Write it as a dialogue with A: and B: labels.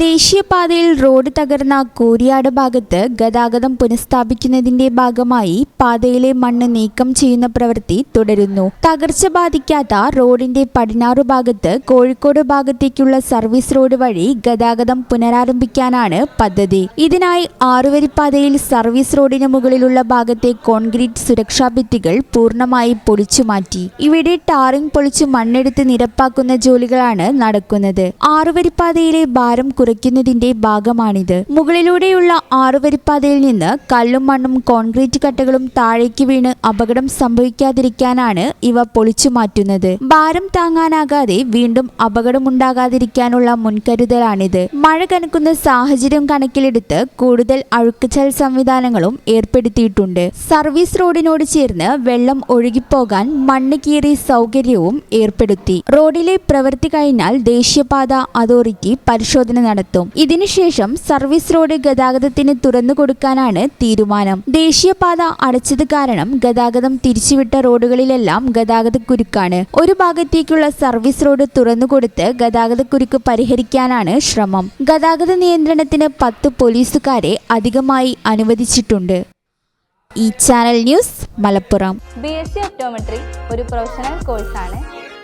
A: ദേശീയപാതയിൽ റോഡ് തകർന്ന കോരിയാട് ഭാഗത്ത് ഗതാഗതം പുനഃസ്ഥാപിക്കുന്നതിന്റെ ഭാഗമായി പാതയിലെ മണ്ണ് നീക്കം ചെയ്യുന്ന പ്രവൃത്തി തുടരുന്നു. തകർച്ച ബാധിക്കാത്ത റോഡിന്റെ പടിഞ്ഞാറു ഭാഗത്ത് കോഴിക്കോട് ഭാഗത്തേക്കുള്ള സർവീസ് റോഡ് വഴി ഗതാഗതം പുനരാരംഭിക്കാനാണ് പദ്ധതി. ഇതിനായി ആറുവരിപ്പാതയിൽ സർവീസ് റോഡിന് മുകളിലുള്ള ഭാഗത്തെ കോൺക്രീറ്റ് സുരക്ഷാ ഭിത്തികൾ പൂർണമായി പൊളിച്ചുമാറ്റി ഇവിടെ ടാറിംഗ് പൊളിച്ച് മണ്ണെടുത്ത് നിരപ്പാക്കുന്ന ജോലികളാണ് നടക്കുന്നത്. ആറുവരിപ്പാതയിലെ ഭാരം കുറയ്ക്കുന്നതിന്റെ ഭാഗമാണിത്. മുകളിലൂടെയുള്ള ആറുവരിപ്പാതയിൽ നിന്ന് കല്ലും മണ്ണും കോൺക്രീറ്റ് കട്ടകളും താഴേക്ക് വീണ് അപകടം സംഭവിക്കാതിരിക്കാനാണ് ഇവ പൊളിച്ചു മാറ്റുന്നത്. ഭാരം താങ്ങാനാകാതെ വീണ്ടും അപകടമുണ്ടാകാതിരിക്കാനുള്ള മുൻകരുതലാണിത്. മഴ കനക്കുന്ന സാഹചര്യം കണക്കിലെടുത്ത് കൂടുതൽ അഴുക്കുചൽ സംവിധാനങ്ങളും ഏർപ്പെടുത്തിയിട്ടുണ്ട്. സർവീസ് റോഡിനോട് ചേർന്ന് വെള്ളം ഒഴുകിപ്പോകാൻ മണ്ണ് കീറി സൗകര്യവും ഏർപ്പെടുത്തി. റോഡിലെ പ്രവൃത്തി കഴിഞ്ഞാൽ ദേശീയപാത അതോറിറ്റി പരിശോധന നടത്തും. ഇതിനുശേഷം സർവീസ് റോഡ് ഗതാഗതത്തിന് തുറന്നു കൊടുക്കാനാണ് തീരുമാനം. ദേശീയപാത അടച്ചത് കാരണം ഗതാഗതം തിരിച്ചുവിട്ട റോഡുകളിലെല്ലാം ഗതാഗതക്കുരുക്കാണ് ഒരു ഭാഗത്തേക്കുള്ള സർവീസ് റോഡ് തുറന്നുകൊടുത്ത് ഗതാഗതക്കുരുക്ക് പരിഹരിക്കാനാണ് ശ്രമം. ഗതാഗത നിയന്ത്രണത്തിന് പത്ത് പോലീസുകാരെ അധികമായി അനുവദിച്ചിട്ടുണ്ട്. ഈ channel news Malappuram.
B: B S C optometry ഒരു പ്രൊഫഷണൽ കോഴ്സാണ്